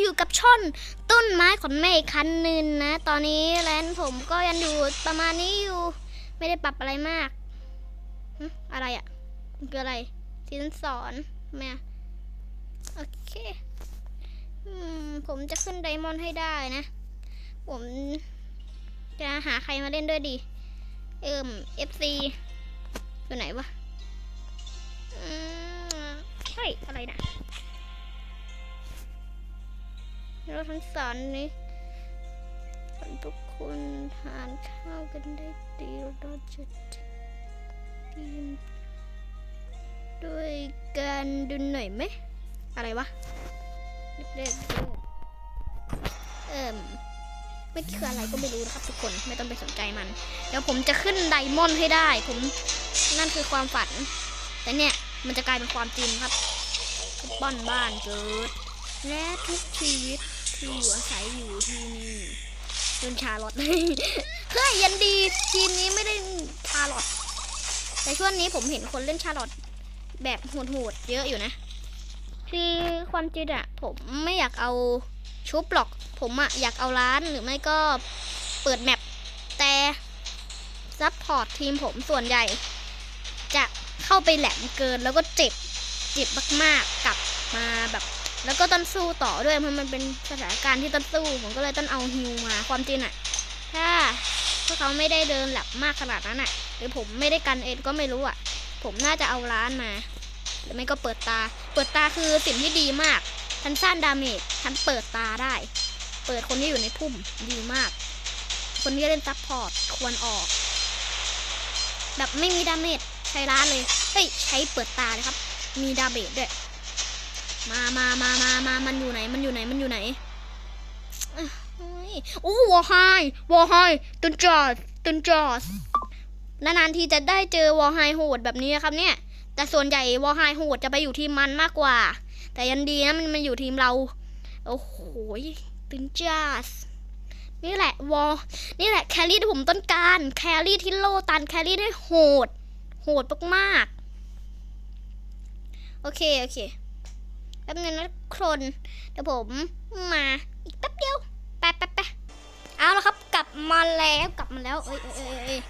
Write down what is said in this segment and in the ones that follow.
อยู่กับช่อนต้นไม้ของแม่อีกคันนึงนะ ตอนนี้แลนผมก็ยังอยู่ประมาณนี้อยู่ ไม่ได้ปรับอะไรมากอะไรอะ่ะคืออะไรที่ฉันสอนแม่โอเคอผมจะขึ้นไดมอนด์ให้ได้นะ ผมจะหาใครมาเล่นด้วยดี เอิ่ม FC อยู่ไหนวะอืมเฮ้ยอะไรนะ เราทั้งสอนนี้ขอทุกคนทานข้าวกันได้ดีเราจะทีมด้วยการดูหน่อยไหม อะไรวะ เด็กๆเอิ่มไม่คืออะไรก็ไม่รู้นะครับทุกคนไม่ต้องไปสนใจมัน เดี๋ยวผมจะขึ้นไดมอนด์ให้ได้ ผมนั่นคือความฝัน แต่เนี่ยมันจะกลายเป็นความจริงครับบ้านบ้านเกิดและทุกชีวิต ที่อยู่อาศัยอยู่ที่นี่จนชาลอตเฮ้ยยันดีทีมนี้ไม่ได้ชาลอตแต่ช่วงนี้ผมเห็นคนเล่นชาลอตแบบโหดๆเยอะอยู่นะ คือความจริงอะผมไม่อยากเอาชุบหรอก ผมอะอยากเอาร้านหรือไม่ก็เปิดแมปแต่ซัพพอร์ตทีมผมส่วนใหญ่ จะเข้าไปแหลมเกินแล้วก็เจ็บ เจ็บมากๆกลับมาแบบ แล้วก็ต้องสู้ต่อด้วยเพราะมันเป็นสถานการณ์ที่ต้องสู้ ผมก็เลยต้องเอาฮิวมาความจริงอะถ้าพวกเขาไม่ได้เดินหลับมากขนาดนั้นอะหรือผมไม่ได้กันเองก็ไม่รู้อะผมน่าจะเอาร้านมาหรือไม่ก็เปิดตา เปิดตาคือสิ่งที่ดีมากทันสั้นดาเมจทันเปิดตาได้ เปิดคนที่อยู่ในพุ่มดีมาก คนที่เล่นซัพพอร์ตควรออก แบบไม่มีดาเมจใช้ร้านเลยเฮ้ยใช้เปิดตาเลยครับ มีดาเมจด้วย มามามามามามันอยู่ไหน มันอยู่ไหน มันอยู่ไหนอ้ยโอ้วอไฮวอไฮตุนจอสตุนจอสนานๆทีจะได้เจอวอไฮโหดแบบนี้ครับเนี่ย แต่ส่วนใหญ่วอไฮโหดจะไปอยู่ทีมมันมากกว่า แต่ยันดีนะมันมาอยู่ทีมเรา โอ้โหตุนจอสนี่แหละวอ นี่แหละแครี่ที่ผมต้องการ แครี่ที่โลตัน แครี่ที่โหด โหดมากๆ โอเค โอเค ป๊บนึงนะคนเดี๋ยวผมมาอีกแป๊บเดียวแป๊บแป๊บแป๊บเอาละครับกลับมาแล้วกลับมาแล้วเอ้ยเอ้ยเอ้ยเอ้ย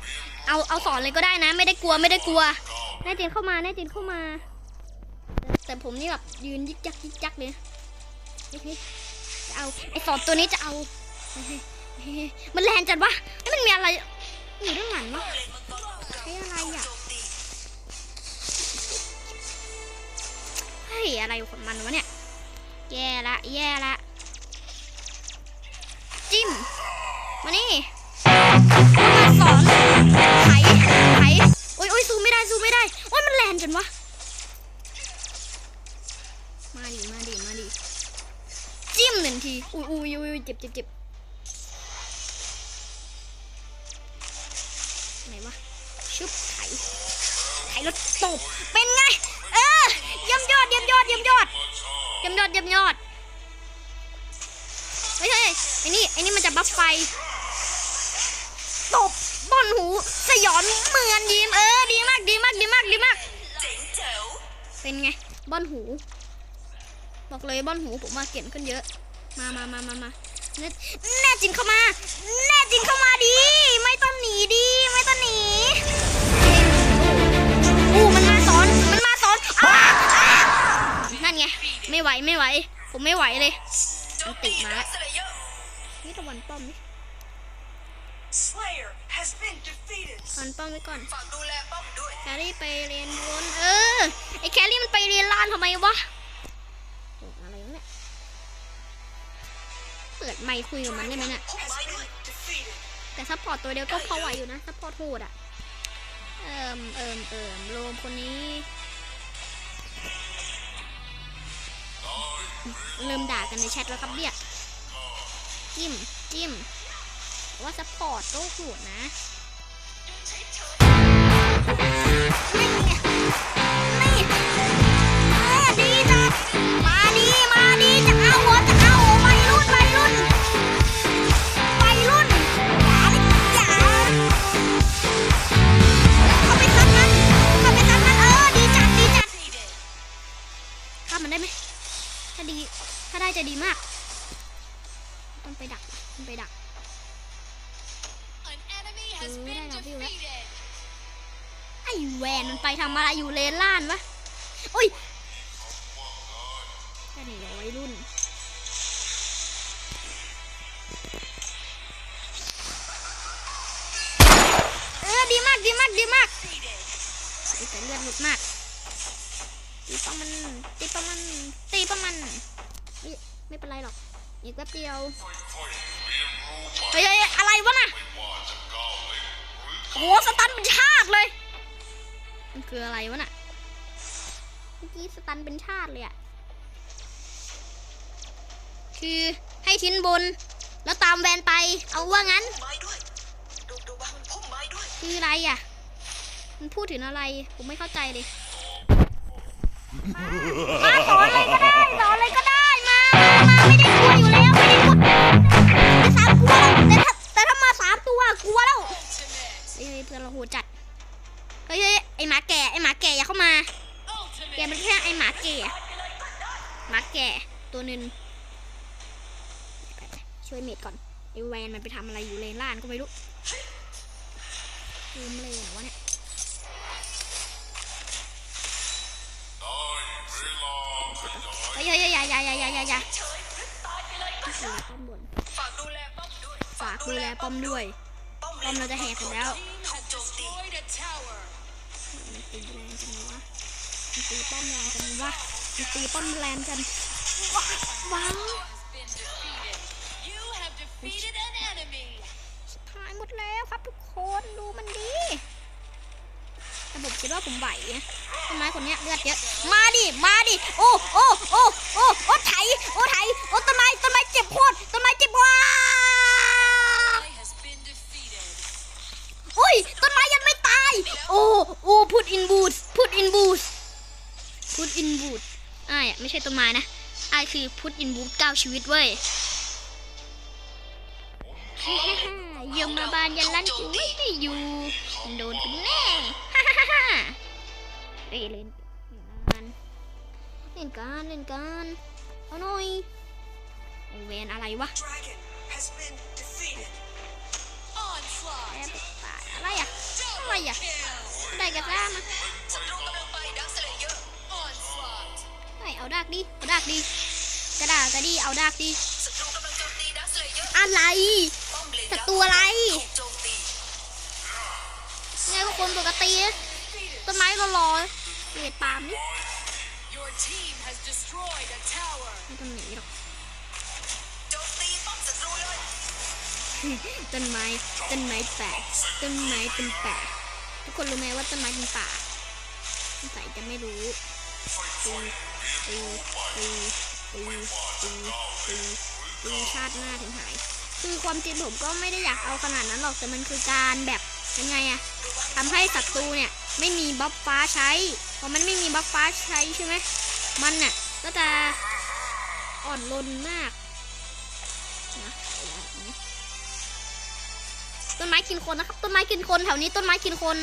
เอาเอาสอนเลยก็ได้นะ ไม่ได้กลัวไม่ได้กลัวแน่จริงเข้ามาแน่จริงเข้ามา แต่แต่ผมนี่แบบยืนยิกยักยิกยักเลยเฮ้ยเฮ้ยจะเอาไอสอนตัวนี้จะเอาเฮ้ยเฮ้ยเฮ้ยมันแรงจัดวะเฮ้ยมันมีอะไรอยู่ด้านหลังว ยอะไรของมันวะเนี่ย แย่ละ แย่ละ จิ้ม มานี่มาสอนไถไถโอ้ยโอ้ยซูมไม่ได้ซูมไม่ได้โอ้ยมันแรงจนวะ มาดิ มาดิ มาดิ จิ้มหนึ่งที อุ้ยอุ้ยอุ้ยเจ็บเจ็บเจ็บไหนวะ ชุบไถไถแล้วตบเป็นไง เออเยี่ยมยอดเยี่ยมยอดเยี่ยมยอดเยี่ยมยอดเยี่ยมยอดเฮ้ยเฮ้ยไอ้นี่ไอ้นี่มันจะบัฟไฟตบบนหูสยองเหมือนยิ้มเออดีมากดีมากดีมากดีมากเป็นไงบอนหู บอกเลยบอนหูผมมาเก่งขึ้นเยอะ มามามามามาแน่แน่จริงเข้ามา ผมไม่ไหวเลยมันติมาแล้วนี่ตะวันป้อมนี่ Slayer has been defeated. ตอนป้อมไว้ก่อนฝากดูแลป้อมด้วยแครี่ไปเรียนบนเออ ไอแครี่มันไปเรียนล่านทำไมวะโอ้อะไรวะเนี่ยเปิดไมค์คุยกับมันได้ไหมเนี่ย Has been defeated. แต่ซัพพอร์ตตัวเดียวก็พอไหวอยู่นะซัพพอร์ตโหดอะ เอิมเอิมเอิมโลมคนนี้ เริ่มด่ากันในแชทแล้วครับเนี่ยจิ้มจิ้มว่าสปอร์ตโต้หดนะ enemy has Ừ, been đây là view đấy. defeated. ไอ้แวนมันไปทำอะไรอยู่เลนล่านวะอุ้ยแค่นี้เหรอวัยรุ่นเออดีมากดีมากดีมาก Defeated. อุ๊ยแต่เลือดหลุดมากตีป้อมมันตีป้อมมันตีป้อมมันไม่ไม่เป็นไรหรอกอีกแป๊บเดียวเฮ้ยเฮ้ยเฮ้ยอะไรวะน่ะ โอ้โหสตันเป็นชาติเลย มันคืออะไรวะน่ะ เมื่อกี้สตันเป็นชาติเลยอะคือให้ชิ้นบน แล้วตามแวนไป เอาว่างั้นพุ่มไม้ด้วยดูดูบ้างพุ่มไม้ด้วย คืออะไรอะ มันพูดถึงอะไร ผมไม่เข้าใจเลยมาสอนอะไร เพื่อนเราโหจัดเฮ้ยไอหมาแก่ไอหมาแก่อย่าเข้ามาแกเป็นแค่ไอหมาแก่หมาแก่ตัวนึงช่วยเมดก่อนไอแวนมันไปทำอะไรอยู่เลนล่านก็ไม่รู้ลืมเลยวะเนี่ยเฮ้ยเฮ้ยอย่าอย่าอย่าอย่าอย่าอย่าฝากดูแลป้อมด้วยฝากดูแลป้อมด้วยป้อมเราจะแหกแล้ว ตีแรงจังวะมันตีป้อมแรงจังวะมันตีป้อมแรงจังว้าวว้าว Has been defeated. You have defeated an enemy. หายหมดแล้วครับทุกคนดูมันดีแต่ผมคิดว่าผมไหวนะต้นไม้คนเนี้ยเลือดเยอะมาดิมาดิโอ้โอ้โอ้โอ้โอ้ไถโอ้ไถโอ้ต้นไม้ต้นไม้เจ็บโคตรต้นไม้เจ็บว้า โอ้โอ้พูดอินบูทพูดอินบูทพูดอินบูทอ้ายอะไม่ใช่ต้นไม้นะอ้ายคือพูดอินบูทเก้าชีวิตเว้ยฮ่าฮ่าฮ่ายมมาบานยันลั่นกูไม่ให้อยู่โดนกูแน่ฮ่าฮ่าฮ่าฮ่าเฮ้ยเล่นเล่นกันเล่นกันเล่นกันเอาหน่อยไอเวนอะไรวะ Dragon has been defeated แอ Onslaught. บตายอะไรอะอะไร Double อะ kill. ได้ กันซ่ามาไม่เอาดากดิเอาดากดิกระดากกระดีเอาดากดิศัตรูกสเลเยอะไรศัตรูอะไรถูกโจมตีไงพวกคนปกติต้นไม้รอรอเกลียดปามนี่ไม่ต้องหนีหรอกโจมตีป้อมเต้นไม้ต้นไม้แปลกต้นไม้เป็นป่า ทุกคนรู้ไหมว่าต้นไม้เป็นป่าสงสัยจะไม่รู้ตีตีตีตีตีตีตีชาติหน้าถึงหาย คือความจริงผมก็ไม่ได้อยากเอาขนาดนั้นหรอกแต่มันคือการแบบยังไงอะทำให้ศัตรูเนี่ยไม่มีบัฟฟ้าใช้พอมันไม่มีบัฟฟ้าใช้ใช่ไหมมันน่ะก็จะอ่อนลนมากนะ ต้นไม้กินคนนะครับ ต้นไม้กินคนแถวนี้ต้นไม้กินคน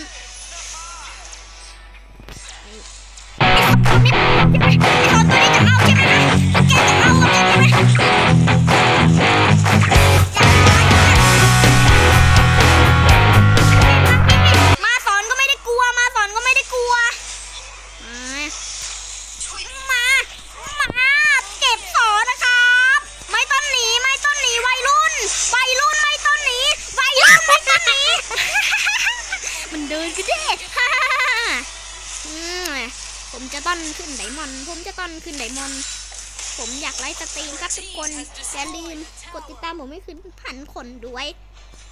ลฟ์สตรีมครับทุกคนอย่าลืมกดติดตามผมให้ขึ้นพันคนด้วย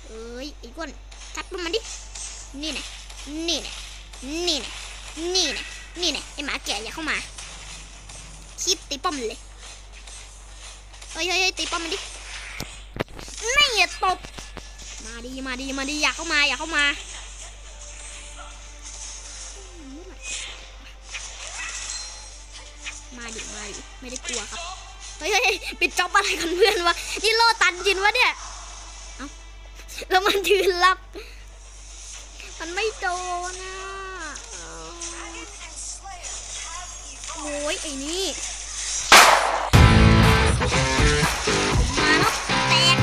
เอ้ยไอ้ก้นทับมันดิ นี่ไงนี่ไงนี่ไงนี่ไงนี่ไงไอหมาแก่อย่าเข้ามาคลิปตีป้อมเลยเฮ้ยเฮ้ยเฮ้ยตีป้อมมันดิไม่อย่าตบมาดีมาดีมาดีอยากเข้ามาอยากเข้ามามาดิมาดิไม่ได้กลัวครับ เฮ้ยปิดจ็อบอะไรกันเพื่อนวะนี่โลตันจินวะเนี่ยแล้วมันยืนรับ มันไม่โดนนะโอ้ยไอ้นี่มาแล้วแตก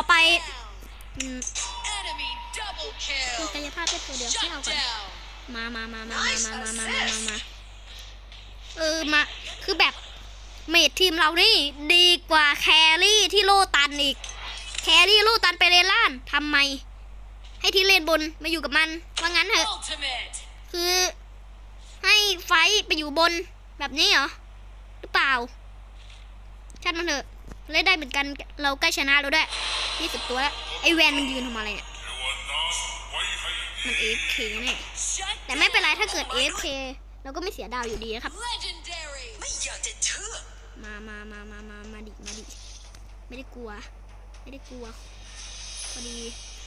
อไป Down. มัน Enemy double มัน kill. กายภาพแค่ตัวเดียวไม่เอา Shut ก่อน down. มามามามามามามามามามามาเออมาคือแบบเมดทีมเรานี่ดีกว่าแครี่ที่โลตันอีก แครี่โลตันไปเลนล่านทำไม ให้ที่เลนบนมาอยู่กับมัน ว่างั้นเถอะ Ultimate. คือ ให้ไฟท์ไปอยู่บนแบบนี้เหรอ หรือเปล่าช่างมันเถอะ เล่นได้เหมือนกันเราใกล้ชนะแล้วด้วยยี่สิบตัวแล้วไอแวนมันยืนทำอะไรเนี่ยมัน AFK แน่ Shut แต่ไม่เป็นไรถ้าเกิด AFK เราก็ไม่เสียดาวอยู่ดีนะครับ Legendary. ไม่อยากจะเชื่อมามามามามามาดิมาดิไม่ได้กลัว ไม่ได้กลัวพอดี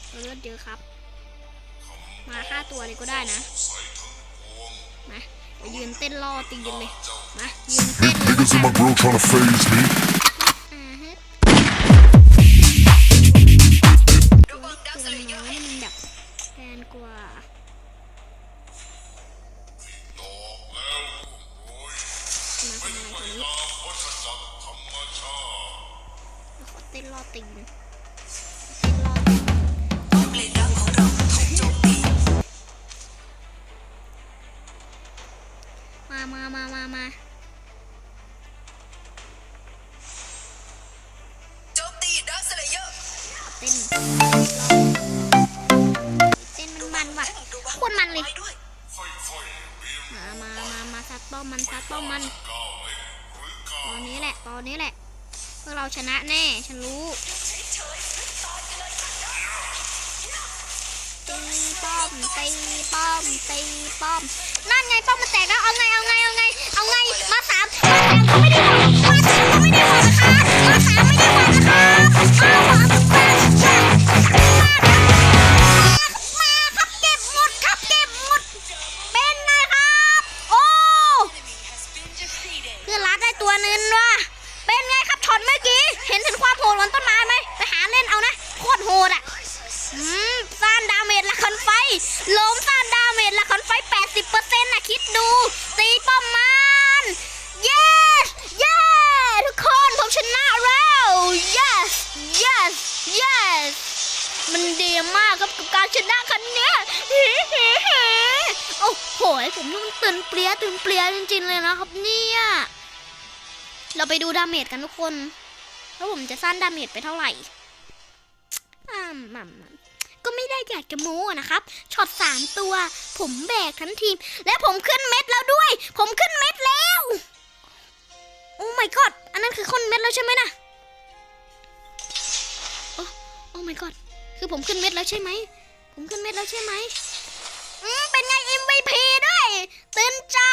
เราเลือดเยอะครับ มาห้าตัวเลยก็ได้นะมาเดี๋ยวยืนเต้นล่อตีนเลยมายืนเต้นเลย เราขอเต้นล่อตีนเต้นล่อตีนเลนดักของเราถูกโจมตีมามามามามาโจมตีดักสเลเยอร์เต้นเต้นมันมันว่ะโคตรมันเลยด้วยมามามามาซัดป้อมมันซัดป้อมมันตอนนี้แหละตอนนี้แหละ พวกเราชนะแน่ ฉันรู้ตีป้อมตีป้อมตีป้อมนั่นไงป้อมมันแตกแล้วเอาไงเอาไงเอาไงเอาไงมาสามมาสามก็ไม่ได้หวังมาสามก็ไม่ได้หวังนะคะมาสามไม่ได้หวังนะคะ โอ้ผมนี่มันตื่นเปรี้ยตื่นเปรี้ยจริงๆเลยนะครับ เนี่ยเราไปดูดาเมจกันทุกคนแล้วผมจะสร้างดาเมจไปเท่าไหร่อ่ามัมก็ไม่ได้อยากจะโม้นะครับช็อตสามตัว ผมแบกทั้งทีม และผมขึ้นเม็ดแล้วด้วย ผมขึ้นเม็ดแล้วโอ้ my god อันนั้นคือคนเม็ดแล้วใช่ไหมนะโอ้โอ้ my god คือผมขึ้นเม็ดแล้วใช่ไหม ผมขึ้นเม็ดแล้วใช่ไหม เป็นไง MVP ด้วย ตื่นจ้า